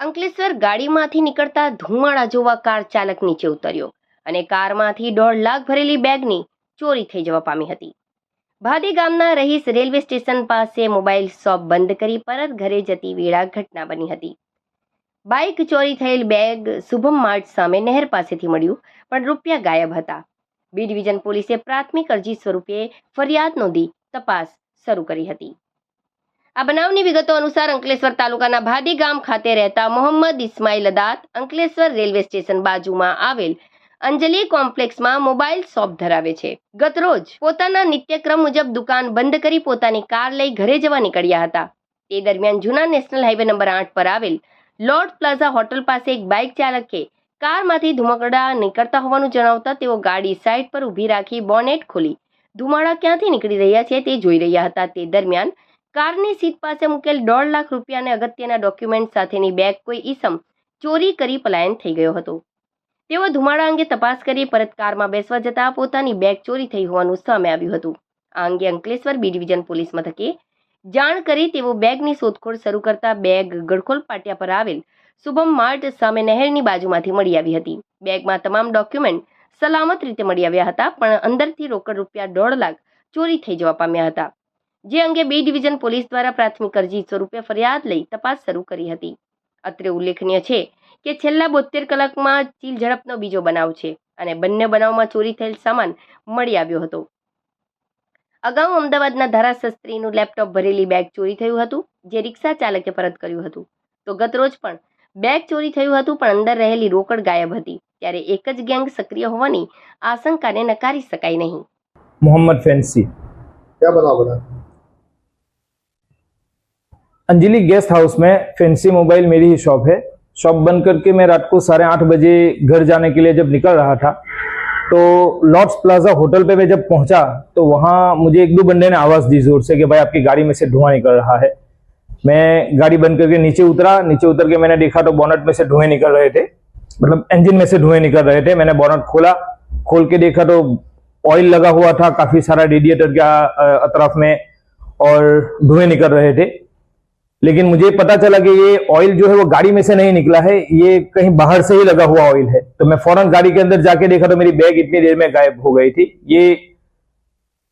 અંકલેશ્વર ગાડીમાંથી નીકળતા ધુમાડા જોવા કાર ચાલક નીચે ઉતર્યો અને કારમાંથી દોઢ લાખ ભરેલી બેગની ચોરી થઈ જવા પામી હતી. ભાદી ગામના રહીશ રેલવે સ્ટેશન પાસે મોબાઈલ શોપ બંધ કરી પરત ઘરે જતી વેળા ઘટના બની હતી. બાઇક ચોરી થયેલ બેગ શુભમ માર્ટ સામે નહેર પાસેથી મળ્યું, પણ રૂપિયા ગાયબ હતા. બી ડિવિઝન પોલીસે પ્રાથમિક અરજી સ્વરૂપે ફરિયાદ નોંધી તપાસ શરૂ કરી હતી. આ બનાવની વિગતો અનુસાર અંકલેશ્વર તાલુકાના ભાદી ગામ ખાતે રહેતા મોહમ્મદ ઇસ્માઇલ અદાત અંકલેશ્વર રેલવે સ્ટેશન બાજુમાં આવેલ અંજલિ કોમ્પ્લેક્સમાં મોબાઈલ શોપ ધરાવે છે. ગતરોજ પોતાના નિત્યક્રમ મુજબ દુકાન બંધ કરી પોતાની કાર લઈ ઘરે જવા નીકળ્યા હતા. તે દરમિયાન જૂના નેશનલ હાઈવે નંબર આઠ પર આવેલ લોર્ડ પ્લાઝા હોટલ પાસે એક બાઇક ચાલકે કારમાંથી ધુમાડા નીકળતા હોવાનું જણાવતા તેઓ ગાડી સાઈડ પર ઊભી રાખી બોનેટ ખોલી. ધુમાડા ક્યાંથી નીકળી રહ્યા છે તે જોઈ રહ્યા હતા. તે દરમિયાન કારની સીટ પાસે મૂકેલ દોઢ લાખ રૂપિયાને અગત્યના ડોક્યુમેન્ટ સાથેની બેગ કોઈ ઈસમ ચોરી કરી પલાયન થઈ ગયો હતો. તેઓ ધુમાડા અંગે તપાસ કરી પરત કારમાં બેસવા જતા પોતાની બેગ ચોરી થઈ હોવાનું સામે આવ્યું હતું. આ અંગે અંકલેશ્વર બી ડિવિઝન પોલીસ મથકે જાણ કરી તેઓ બેગની શોધખોળ શરૂ કરતા બેગ ગડખોલ પાટિયા પર આવેલ શુભમ માર્ટ સામે નહેરની બાજુમાંથી મળી આવી હતી. બેગમાં તમામ ડોક્યુમેન્ટ સલામત રીતે મળી આવ્યા હતા, પણ અંદરથી રોકડ રૂપિયા દોઢ લાખ ચોરી થઈ જવા પામ્યા હતા. જે અંગે બી ડિવિઝન પોલીસ દ્વારા પ્રાથમિક અરજી સ્વરૂપે ફરિયાદ લઈ તપાસ શરૂ કરી હતી. અત્રે ઉલ્લેખનીય છે કે છેલ્લા બોતેર કલાકમાં ચીલ ઝડપનો બીજો બનાવ છે અને બંને બનાવમાં ચોરી થયેલ સામાન મળી આવ્યો હતો. અગાઉ અમદાવાદના ધારાશસ્ત્રીનું લેપટોપ ભરેલી બેગ ચોરી થયું હતું જે રિક્ષા ચાલકે પરત કર્યું હતું. તો ગતરોજ પણ બેગ ચોરી થયું હતું પણ અંદર રહેલી રોકડ ગાયબ હતી. ત્યારે એક જ ગેંગ સક્રિય હોવાની આશંકાને નકારી શકાય નહીં. મોહમ્મદ ફેન્સી. ક્યાં બનાવ બનાવ अंजलि गेस्ट हाउस में फैंसी मोबाइल मेरी ही शॉप है। शॉप बंद करके मैं रात को साढ़े आठ बजे घर जाने के लिए जब निकल रहा था तो लॉर्ड्स प्लाजा होटल पे मैं जब पहुँचा तो वहाँ मुझे एक दो बंदे ने आवाज़ दी ज़ोर से कि भाई आपकी गाड़ी में से धुआँ निकल रहा है। मैं गाड़ी बंद करके नीचे उतरा, नीचे उतर के मैंने देखा तो बॉनट में से धुएँ निकल रहे थे मतलब इंजन में से धुएँ निकल रहे थे। मैंने बॉनट खोला, खोल के देखा तो ऑयल लगा हुआ था, काफ़ी सारा रेडिएटर के अतराफ में और धुएँ निकल रहे थे। लेकिन मुझे पता चला कि ये ऑयल जो है वो गाड़ी में से नहीं निकला है, ये कहीं बाहर से ही लगा हुआ ऑयल है। तो मैं फ़ौरन गाड़ी के अंदर जाके देखा तो मेरी बैग इतनी देर में गायब हो गई थी। ये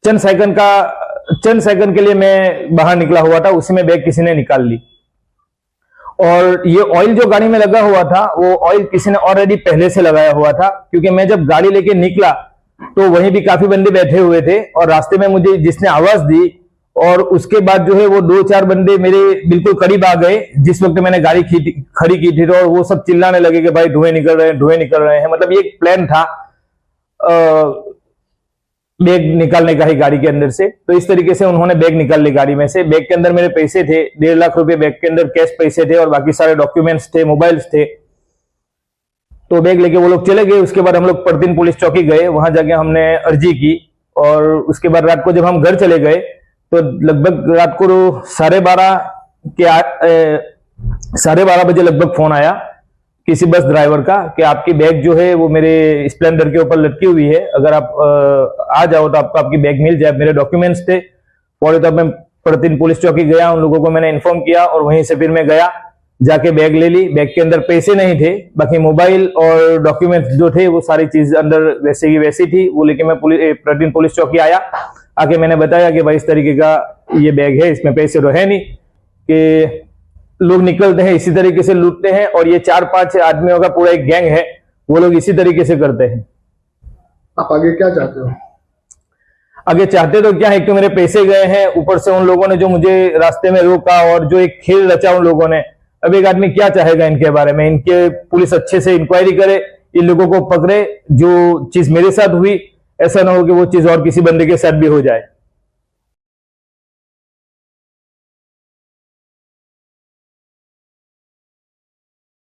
चंद सेकंड का, चंद सेकंड के लिए मैं बाहर निकला हुआ था, उसी में बैग किसी ने निकाल ली। और ये ऑयल जो गाड़ी में लगा हुआ था, वो ऑयल किसी ने ऑलरेडी पहले से लगाया हुआ था, क्योंकि मैं जब गाड़ी लेके निकला तो वहीं भी काफ़ी बंदे बैठे हुए थे, और रास्ते में मुझे जिसने आवाज़ दी और उसके बाद जो है वो दो चार बंदे मेरे बिल्कुल करीब आ गए। जिस वक्त मैंने गाड़ी खड़ी की थी तो और वो सब चिल्लाने लगे कि भाई धुएँ निकल रहे हैं, धुएँ निकल रहे हैं। मतलब ये प्लान था बैग निकालने का ही गाड़ी के अंदर से। तो इस तरीके से उन्होंने बैग निकाल ली गाड़ी में से। बैग के अंदर मेरे पैसे थे, डेढ़ लाख रुपए बैग के अंदर कैश पैसे थे और बाकी सारे डॉक्यूमेंट्स थे मोबाइल्स थे। तो बैग लेके वो लोग चले गए। उसके बाद हम लोग परदीन पुलिस चौकी गए। वहाँ जाके हमने अर्जी की और उसके बाद रात को जब हम घर चले गए तो लगभग रात को साढ़े बारह के साढ़े बारह बजे लगभग फ़ोन आया किसी बस ड्राइवर का कि आपकी बैग जो है वो मेरे स्प्लेंडर के ऊपर लटकी हुई है। अगर आप आ जाओ तो आपको आपकी बैग मिल जाए, मेरे डॉक्यूमेंट्स थे। फौरी तौर मैं प्रतिदिन पुलिस चौकी गया, उन लोगों को मैंने इन्फॉर्म किया और वहीं से फिर मैं गया, जाके बैग ले ली। बैग के अंदर पैसे नहीं थे, बाकी मोबाइल और डॉक्यूमेंट्स जो थे वो सारी चीज़ अंदर वैसे की वैसी थी। वो लेके मैं प्रतिदिन पुलिस चौकी आया। आके मैंने बताया कि भाई इस तरीके का ये बैग है इसमें पैसे तो है नहीं कि लोग निकलते हैं इसी तरीके से लूटते हैं और ये चार पाँच आदमियों का पूरा एक गैंग है वो लोग इसी तरीके से करते हैं। आप आगे क्या चाहते हो? आगे चाहते तो क्या है एक तो मेरे पैसे गए हैं ऊपर से उन लोगों ने जो मुझे रास्ते में रोका और जो एक खेल रचा उन लोगों ने। अब एक आदमी क्या चाहेगा इनके बारे में? इनके पुलिस अच्छे से इंक्वायरी करे इन लोगों को पकड़े जो चीज़ मेरे साथ हुई ऐसा ना हो कि वो चीज़ और किसी बंदे के साथ भी हो जाए।